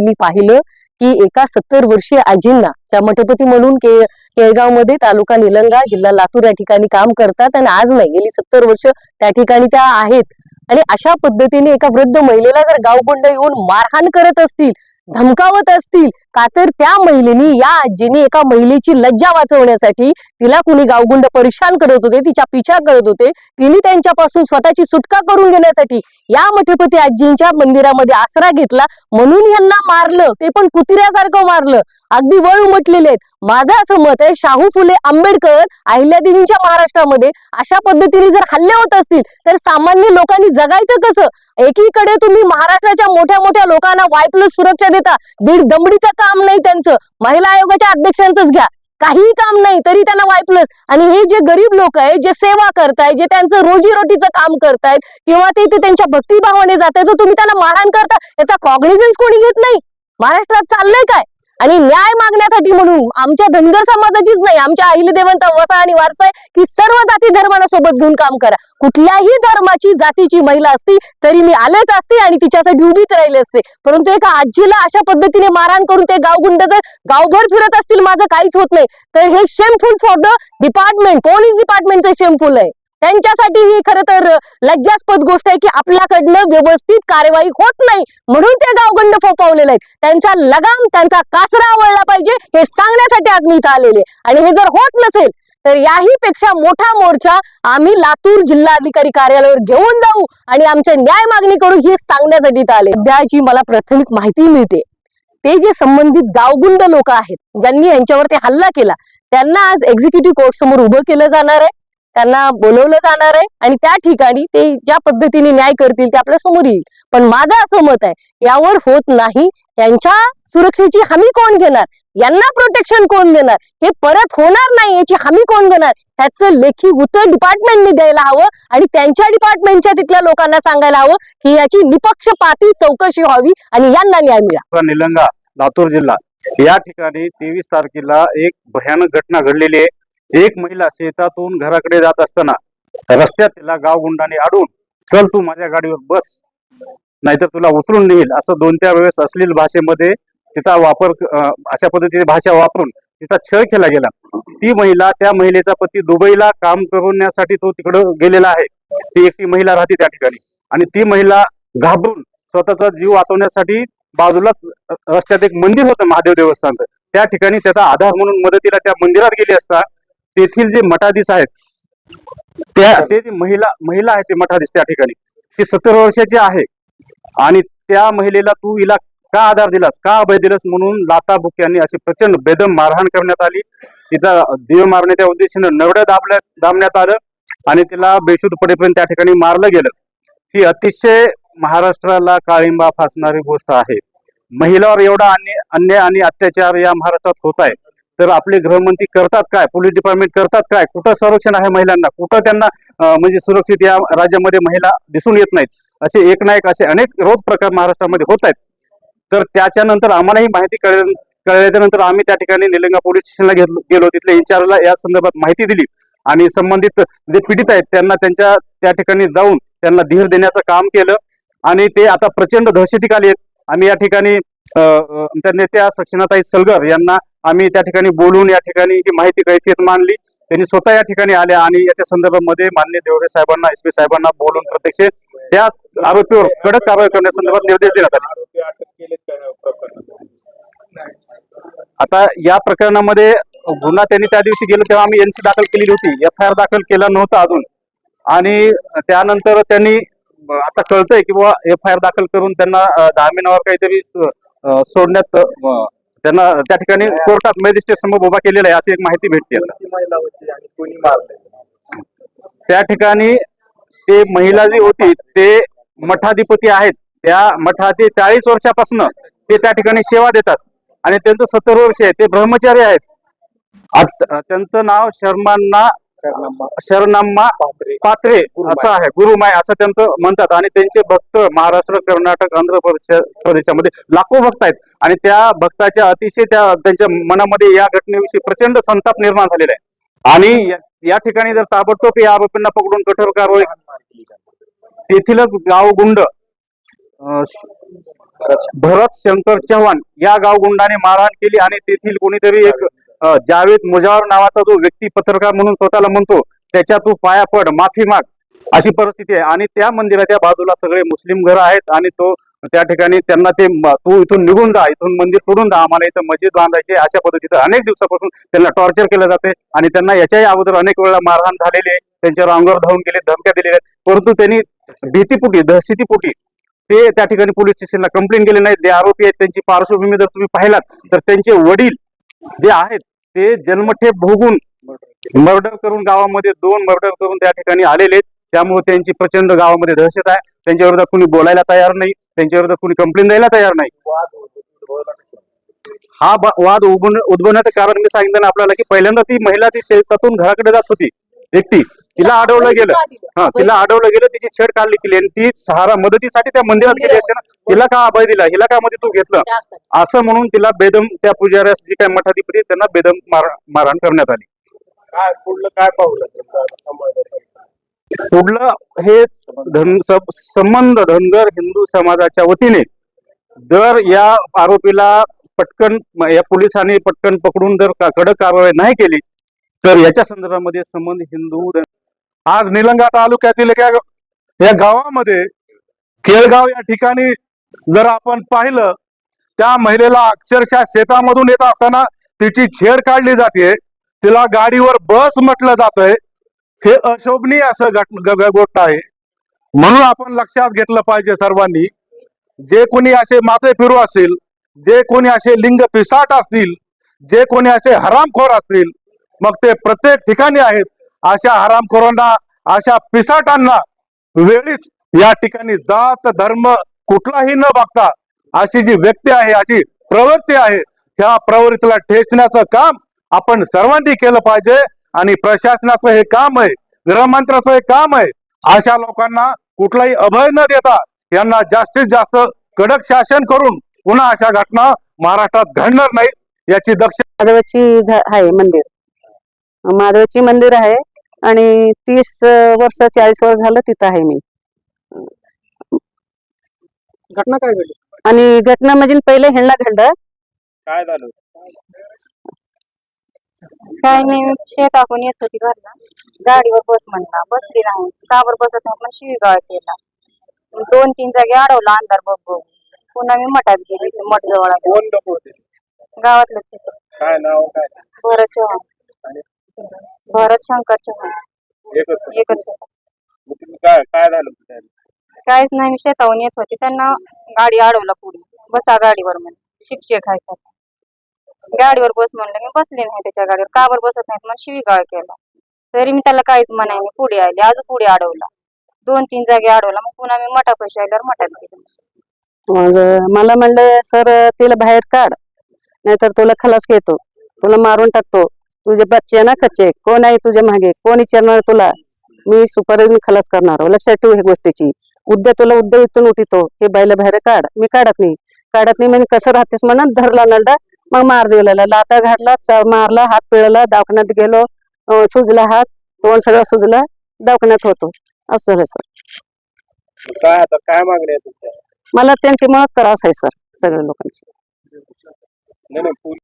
मी पाहिलं की एका सत्तर वर्षीय आजींना त्या मठपती म्हणून के केळगावमध्ये तालुका निलंगा जिल्हा लातूर या ठिकाणी काम करतात आणि आज नाही गेली सत्तर वर्ष त्या ठिकाणी त्या आहेत. आणि अशा पद्धतीने एका वृद्ध महिलेला जर गावगुंड येऊन मारहाण करत असतील धमकावत असतील का तर त्या महिलेनी या आजीने एका महिलेची लज्जा वाचवण्यासाठी तिला कुणी गावगुंड परेशान करत होते तिच्या पिछा करत होते तिने त्यांच्यापासून स्वतःची सुटका करून घेण्यासाठी या मठपती आजींच्या मंदिरामध्ये आसरा घेतला म्हणून यांना मारलं ते पण कुत्र्यासारखं मारलं. अगदी वळ उमटलेले आहेत. माझं असं मत आहे शाहू फुले आंबेडकर अहिल्यादेवींच्या महाराष्ट्रामध्ये अशा पद्धतीने जर हल्ले होत असतील तर सामान्य लोकांनी जगायचं कसं? एकीकडे तुम्ही महाराष्ट्राच्या मोठ्या मोठ्या लोकांना वाय प्लस सुरक्षा देता दीड दमडीचं काम नाही त्यांचं. महिला आयोगाच्या अध्यक्षांचंच घ्या. काहीही काम नाही तरी त्यांना वाय प्लस आणि हे जे गरीब लोक आहेत जे सेवा करतायत जे त्यांचं रोजीरोटीचं काम करतायत किंवा ते ते त्यांच्या भक्तिभावाने जात जर तुम्ही त्यांना मारहाण करता याचा कॉग्निझन्स कोणी घेत नाही? महाराष्ट्रात चाललंय काय? आणि न्याय मागण्यासाठी म्हणून आमच्या धनगर समाजाचीच नाही आमच्या अहिलदेवांचा वसा आणि वारसा आहे की सर्व जाती धर्मांना सोबत घेऊन काम करा. कुठल्याही धर्माची जातीची महिला असती तरी मी आलेच असते आणि तिच्यासाठी उभीच राहिले असते. परंतु एका आजीला अशा पद्धतीने मारहाण करून ते गावगुंड जर गावभर फिरत असतील माझं काहीच होत नाही. तर हे shameful for the department police डिपार्टमेंटचं shameful आहे. त्यांच्यासाठी ही खर तर लज्जास्पद गोष्ट आहे की आपल्याकडनं व्यवस्थित कार्यवाही होत नाही म्हणून ते गावगंड फोपावलेले आहेत. त्यांचा लगाम त्यांचा कासरा आवडला पाहिजे हे सांगण्यासाठी आज मी इथं आलेले आणि हे जर होत नसेल तर याही पेक्षा मोठा मोर्चा आम्ही लातूर जिल्हाधिकारी कार्यालयावर घेऊन जाऊ आणि आमचे न्याय मागणी करू हे सांगण्यासाठी इथं आले सध्याची मला प्राथमिक माहिती मिळते. ते जे संबंधित गावगुंड लोक आहेत ज्यांनी यांच्यावर ते हल्ला केला त्यांना आज एक्झिक्युटिव्ह कोर्ट समोर उभं केलं जाणार आहे. त्यांना बोलवलं जाणार आहे आणि त्या ठिकाणी ते ज्या पद्धतीने न्याय करतील ते आपल्यासमोर येईल. पण माझं असं मत आहे यावर होत नाही. यांच्या सुरक्षेची हमी कोण घेणार? यांना प्रोटेक्शन कोण देणार? हे परत होणार नाही याची हमी कोण देणार ह्याचं लेखी उत्तर डिपार्टमेंटने द्यायला हवं आणि त्यांच्या डिपार्टमेंटच्या तिथल्या लोकांना सांगायला हवं की याची निपक्षपाती चौकशी व्हावी आणि यांना न्याय मिळा निलंगा लातूर जिल्हा. या ठिकाणी तेवीस तारखेला एक भयानक घटना घडलेली आहे. एक महिला शेतातून घराकडे जात असताना रस्त्यात तिला गावगुंडाने आडून चल तू माझ्या गाडीवर बस नाहीतर तुला उतरून नेईल. असं दोन त्या वेळेस अश्लील भाषेमध्ये तिचा वापर अशा पद्धतीने भाषा वापरून तिचा छळ केला गेला. ती महिला त्या महिलेचा पती दुबईला काम करण्यासाठी तो तिकडं गेलेला आहे. ती एकटी महिला राहते त्या ठिकाणी. आणि ती महिला घाबरून स्वतःचा जीव वाचवण्यासाठी बाजूला रस्त्यात एक मंदिर होतं महादेव देवस्थानचं. त्या ठिकाणी त्याचा आधार म्हणून मदतीला त्या मंदिरात गेली असता तेथील जे मठाधीश आहेत त्या ते महिला महिला आहे ते मठाधीश त्या ठिकाणी. ती सत्तर वर्षाची आहे आणि त्या महिलेला तू हिला का आधार दिलास का अभय दिलास म्हणून लाता बुक्यांनी अशी प्रचंड बेदम मारहाण करण्यात आली. तिचा देव मारण्याच्या उद्देशानं नवड्या दाबल्या दाबण्यात आलं आणि तिला बेशुद्ध पडेपर्यंत त्या ठिकाणी मारलं गेलं. ही अतिशय महाराष्ट्राला काळिंबा फासणारी गोष्ट आहे. महिलावर एवढा अन्याय अन्याय आणि अत्याचार या महाराष्ट्रात होत आहे तर आपले गृहमंत्री करतात काय? पोलीस डिपार्टमेंट करतात काय? कुठं संरक्षण आहे महिलांना? कुठं त्यांना म्हणजे सुरक्षित या राज्यामध्ये महिला दिसून येत नाहीत? असे एक ना एक असे अनेक रोध प्रकार महाराष्ट्रामध्ये होत आहेत. तर त्याच्यानंतर आम्हालाही माहिती कळ कळल्यानंतर आम्ही त्या ठिकाणी निलंगा पोलीस स्टेशनला गेलो गेलो. तिथल्या इन्चार्जला या संदर्भात माहिती दिली. आणि संबंधित जे पीडित आहेत त्यांना त्यांच्या त्या ठिकाणी जाऊन त्यांना धीर देण्याचं काम केलं. आणि ते आता प्रचंड दहशतीखाली आहेत. आम्ही या ठिकाणी आमच्या नेत्या सक्षनाताई सलगर यांना आम्ही त्या ठिकाणी बोलून या ठिकाणी ही माहिती कैफियत मांडली त्यांनी स्वतः या ठिकाणी आल्या आणि याच्या संदर्भामध्ये मान्य देवरे साहेबांना एस पी साहेबांना बोलून प्रत्यक्ष त्या आरोपीवर कडक कारवाई करण्यासंदर्भात निर्देश देण्यात आले. आता या प्रकरणामध्ये गुन्हा त्यांनी त्या दिवशी गेलो तेव्हा आम्ही एनसी दाखल केलेली होती एफ आय आर दाखल केला नव्हता अजून. आणि त्यानंतर त्यांनी आता कळतंय की बाबा एफ आय आर दाखल करून त्यांना जामिनावर काहीतरी सोडण्यात त्यांना त्या ठिकाणी कोर्टात मॅजिस्ट्रेट समोर उभा केलेला आहे अशी एक माहिती भेटते त्या ठिकाणी ते महिला जी होती ते मठाधिपती आहेत. त्या मठाचे चाळीस वर्षापासून ते त्या ठिकाणी सेवा देतात. आणि त्यांचं सत्तर वर्ष आहे ते ब्रह्मचारी आहेत. त्यांचं नाव शर्मांना शरणाम्मा. पात्रे. असं आहे. गुरुमाय असं त्यांचं म्हणतात. आणि त्यांचे भक्त महाराष्ट्र कर्नाटक आंध्र प्रदेश प्रदेशामध्ये लाखो भक्त आहेत. आणि त्या भक्ताच्या अतिशय त्या त्यांच्या मनामध्ये या घटनेविषयी प्रचंड संताप निर्माण झालेला आहे. आणि या- ठिकाणी जर ताबडतोब या आरोपींना पकडून कठोर कारवाई तेथीलच गावगुंड भरत शंकर चव्हाण या गावगुंडाने मारहाण केली. आणि तेथील कोणीतरी एक जावेद मुजावर नावाचा जो व्यक्ती पत्रकार म्हणून स्वतःला म्हणतो त्याच्या तू पाया पड माफी माग अशी परिस्थिती आहे. आणि त्या मंदिराच्या बाजूला सगळे मुस्लिम घर आहेत आणि तो त्या ठिकाणी त्यांना ते तू इथून निघून जा इथून मंदिर सोडून जा आम्हाला इथं मस्जिद बांधायची अशा पद्धतीचं अनेक दिवसापासून त्यांना टॉर्चर केलं जाते आणि त्यांना याच्याही अगोदर अनेक वेळा मारहाण झालेली आहे. त्यांच्यावर अंगावर धावून गेले धमक्या दिलेल्या आहेत. परंतु त्यांनी भीतीपुटी दहशतीपुटी ते त्या ठिकाणी पोलीस स्टेशनला कंप्लेंट केली नाहीत. जे आरोपी आहेत त्यांची पार्श्वभूमी जर तुम्ही पाहिलात तर त्यांचे वडील जे आहेत ते जन्मठेप भोगून मर्डर करून गावामध्ये दोन मर्डर करून त्या ठिकाणी आलेले आहेत. त्यामुळे त्यांची प्रचंड गावामध्ये दहशत आहे. त्यांच्या विरोधात कुणी बोलायला तयार नाही. त्यांच्या विरोधात कुणी कंप्लेंट द्यायला तयार नाही. हा वाद उद्भवण्याचं कारण मी सांगितलं ना आपल्याला की पहिल्यांदा ती महिला ती शेतातून घराकडे जात होती. एकटी तिला अडवलं गेलं. हा तिला अडवलं गेलं तिची छेड काढली गेली आणि ती सहारा मदतीसाठी त्या मंदिरात गेली असते ना. तिला का अभय दिला? हिला का मध्ये तू घेतलं? असं. म्हणून तिला बेदम त्या पुजाऱ्यास जी काय मठाधिपती त्यांना बेदम मार मारहाण करण्यात आली. काय पुढलं काय समाजाचं? पुढलं हे धन सब- संबंध धनगर हिंदू समाजाच्या वतीने जर या आरोपीला पटकन या पोलिसांनी पटकन पकडून जर कडक कारवाई नाही केली तर याच्या संदर्भामध्ये संबंध हिंदू आज निलंगा तालुक्यातील एका या गावामध्ये केळगाव या ठिकाणी जर आपण पाहिलं त्या महिलेला अक्षरशः शेतामधून येत असताना तिची छेड काढली जाते. तिला गाडीवर बस म्हटलं जातंय. हे अशोभनीय असं घट- ग- गोष्ट आहे. म्हणून आपण लक्षात घेतलं पाहिजे सर्वांनी जे कोणी असे माते फिरू असतील जे कोणी असे लिंग पिसाट असतील जे कोणी असे हरामखोर असतील मग ते प्रत्येक ठिकाणी आहेत. अशा हरामखोरांना अशा पिसाटांना वेळीच या ठिकाणी जात धर्म कुठलाही न बघता अशी जी व्यक्ती आहे अशी प्रवृत्ती आहे ह्या प्रवृत्तीला ठेचण्याचं काम आपण सर्वांनी केलं पाहिजे आणि प्रशासनाचं हे काम आहे गृहमंत्र्याचं हे काम आहे. अशा लोकांना कुठलाही अभय न देता यांना जास्तीत जास्त कडक शासन करून पुन्हा अशा घटना महाराष्ट्रात घडणार नाहीत याची दक्षता आहे मंदिर. महादेवाची मंदिर आहे आणि तीस वर्ष चाळीस वर्ष झालं तिथं आहे मी. घटना काय घडली? आणि घटना म्हणजे पहिले ह्यांना घडलं काय झालं? काय नाही शेत टाकून येत होती घरला. गाडीवर बस म्हणला बसली नाही. कावर बसत नाही पण शिवीगाळ केला. दोन तीन जागी अडवला अंधार बघ बघ पुन्हा मी मठात गेली मठ जवळ आहे. कोण लोक होते गावातलं तिथं. काय नाव काय? भरत चव्हाण भरत शंकर चव्हाण. एकच होते. एकच होता. मग तुम्ही काय काय झालं होतं त्यावेळी? काहीच नाही मी शेताहून येत होती. त्यांना गाडी अडवला पुढे. बसा गाडीवर म्हणजे शिक्षक आहे. गाडीवर बस म्हणलं मी बसले नाही त्याच्या गाडीवर. का बरं बसत नाहीत? मग शिवीगाळ केला. तरी मी त्याला काहीच म्हणाय मी पुढे आले. अजून पुढे अडवला. दोन तीन जागी अडवला. मग पुन्हा मी मठा पैसे आल्यावर मठात गेले मग मला म्हणलं सर तिला बाहेर काढ. नाहीतर तुला खलास घेतो. तुला मारून टाकतो. तुझे बच्चे ना कच्चे कोण आहे तुझ्या मागे? कोण विचारणार तुला? मी सुपारी खलास करणार. लक्षात ठेव ह्या गोष्टीची. उद्या तुला उद्या इथून उठितो. हे बायला बाहेर काढ. मी काढत नाही. काढत नाही म्हणजे कसं राहतेस म्हणून धरला नंदा मग मार दिलेला लाता घातला मारला हात पिळला दवाखान्यात गेलो सुजला हात तोंड सगळं सुजला दवाखान्यात होतो. असं आहे सर. काय आता काय मागणी मला त्यांची मुळात त्रास आहे सर सगळ्या लोकांची.